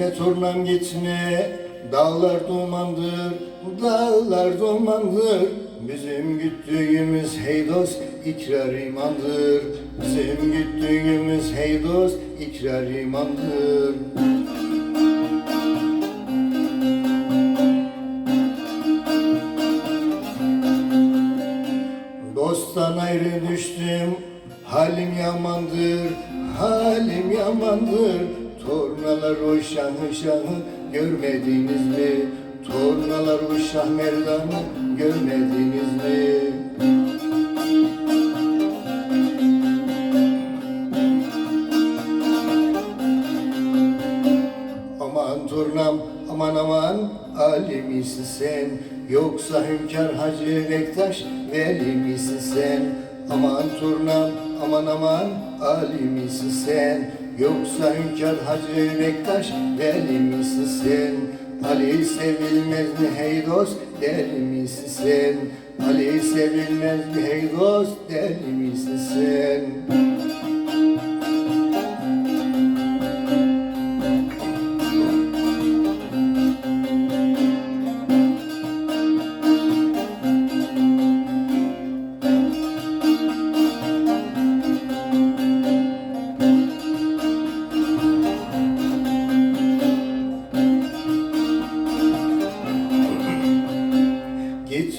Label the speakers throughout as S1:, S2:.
S1: turnam gitme Dağlar dumandır, dağlar dumandır. Bizim güttüğümüz hey dost ikrar imandır. Bizim güttüğümüz hey dost ikrar imandır. Dosttan ayrı düştüm Halim yamandır Halim yamandır Tornalar o şahı şahı Görmediniz mi? Tornalar o şah merdanı Görmediniz mi? Aman turnam aman aman Ali misin sen Yoksa hünkâr Hacı Bektaş Veli misin sen Aman turnam aman aman Ali misin sen Yoksa hünkâr Hacı Bektaş Veli misin? Ali sevilmez mi hey dost deli misin? Ali sevilmez mi hey dost deli misin? sen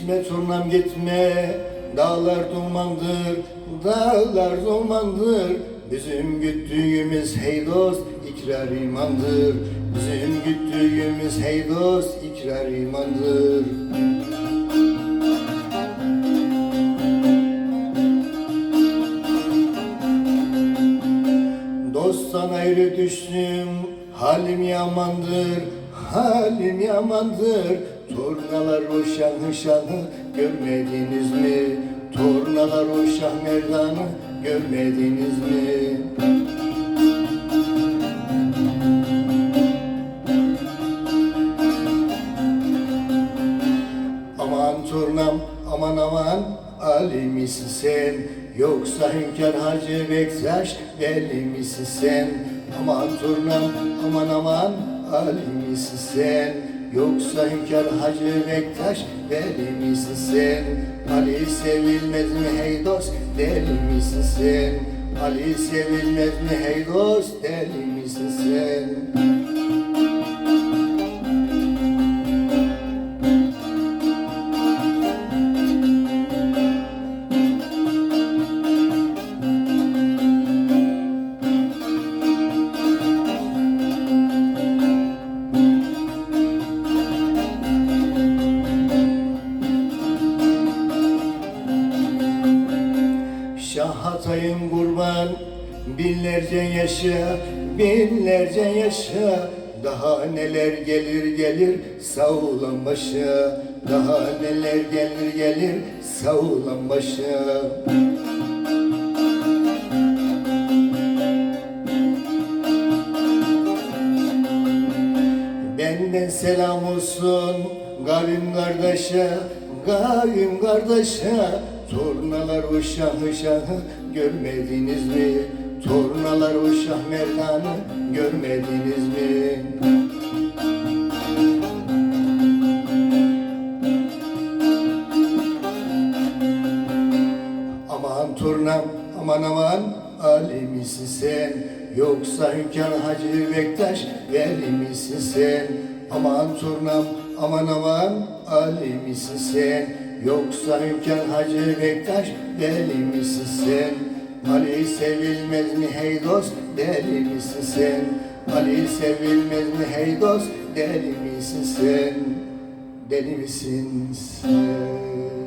S1: Gitme turnam gitme Dağlar dumandır Dağlar dumandır. Bizim güttüğümüz hey dost ikrar imandır. Bizim güttüğümüz hey dost ikrar imandır. Dosttan ayrı düştüm Halim yamandır Halim yamandır Turnalar o şahı şahı Görmediniz mi? Turnalar o şah merdanı Görmediniz mi? Aman turnam aman aman Ali misin sen Yoksa hünkâr Hacı Bektaş Veli misin sen Aman turnam aman aman Ali misin sen Yoksa hünkâr Hacı Bektaş Veli misin sen? Ali sevilmez mi hey dost Deli misin sen? Ali sevilmez mi hey dost Deli misin sen Şah Hatay'ın kurban. Binlerce yaşa, binlerce yaşa. Daha neler gelir gelir sağlam başa. Daha neler gelir gelir sağlam başa. Benden selam olsun Gavim kardeşe, gavim kardeşe Tornalar o şahı şahı görmediniz mi? Tornalar o şah merdanı görmediniz mi? Aman turnam aman aman Ali misin sen Yoksa hünkâr Hacı Bektaş Veli misin sen Aman turnam aman aman Ali misin sen Yoksa hünkâr Hacı Bektaş Veli misin sen? Ali sevilmez mi hey dost Deli misin sen? Ali sevilmez mi hey dost Deli misin sen? Deli misin sen